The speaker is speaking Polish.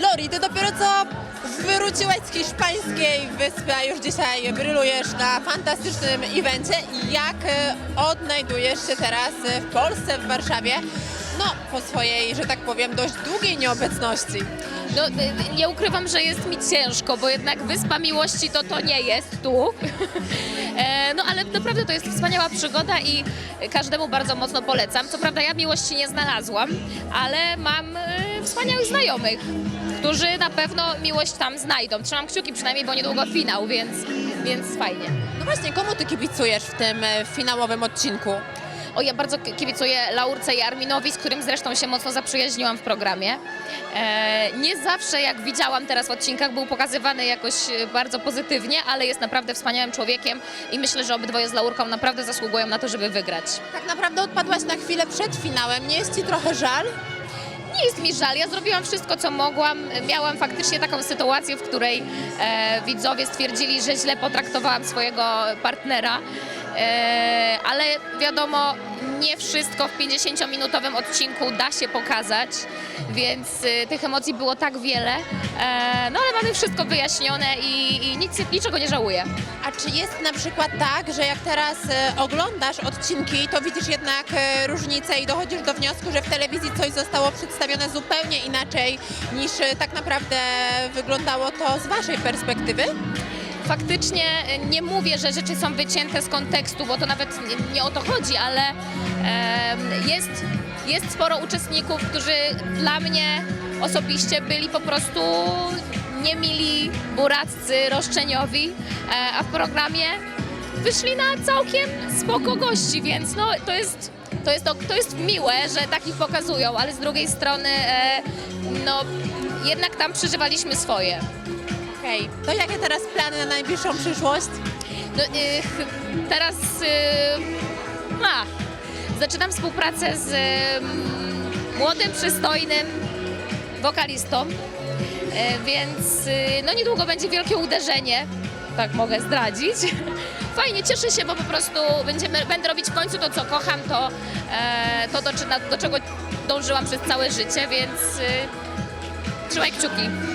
Lori, ty dopiero co wróciłaś z hiszpańskiej wyspy, a już dzisiaj brylujesz na fantastycznym evencie. Jak e, odnajdujesz się teraz w Polsce, w Warszawie? No, po swojej, że tak powiem, dość długiej nieobecności. No, nie ukrywam, że jest mi ciężko, bo jednak Wyspa Miłości to to nie jest tu. E, no ale naprawdę to jest wspaniała przygoda i każdemu bardzo mocno polecam. Co prawda ja miłości nie znalazłam, ale mam e, wspaniałych znajomych, którzy na pewno miłość tam znajdą. Trzymam kciuki przynajmniej, bo niedługo finał, więc, więc fajnie. No właśnie, komu ty kibicujesz w tym e, finałowym odcinku? O, ja bardzo ki- kibicuję Laurce i Arminowi, z którym zresztą się mocno zaprzyjaźniłam w programie. E, nie zawsze, jak widziałam teraz w odcinkach, był pokazywany jakoś e, bardzo pozytywnie, ale jest naprawdę wspaniałym człowiekiem i myślę, że obydwoje z Laurką naprawdę zasługują na to, żeby wygrać. Tak naprawdę odpadłaś na chwilę przed finałem. Nie jest ci trochę żal? Nie jest mi żal, ja zrobiłam wszystko, co mogłam. Miałam faktycznie taką sytuację, w której e, widzowie stwierdzili, że źle potraktowałam swojego partnera. E, ale wiadomo, nie wszystko w 50-minutowym odcinku da się pokazać, więc e, tych emocji było tak wiele. E, no ale mamy wszystko wyjaśnione i, i nic, niczego nie żałuję. A czy jest na przykład tak, że jak teraz e, oglądasz odcinki, to widzisz jednak e, różnicę i dochodzisz do wniosku, że w telewizji coś zostało przedstawione zupełnie inaczej niż tak naprawdę wyglądało to z waszej perspektywy? Faktycznie e, nie mówię, że rzeczy są wycięte z kontekstu, bo to nawet nie, o to chodzi, ale jest, jest sporo uczestników, którzy dla mnie osobiście byli po prostu niemili, buraccy, roszczeniowi, e, a w programie wyszli na całkiem spoko gości, więc no to jest, to jest, to jest miłe, że takich pokazują, ale z drugiej strony e, no jednak tam przeżywaliśmy swoje. Okej, to jakie teraz plany na najbliższą przyszłość? No, y, teraz y, a, zaczynam współpracę z ym, młodym, przystojnym wokalistą, y, więc no niedługo będzie wielkie uderzenie, tak mogę zdradzić. Fajnie, cieszę się, bo po prostu będziemy, będę robić w końcu to, co kocham, to, e, to do, do czego dążyłam przez całe życie, więc y, trzymaj kciuki.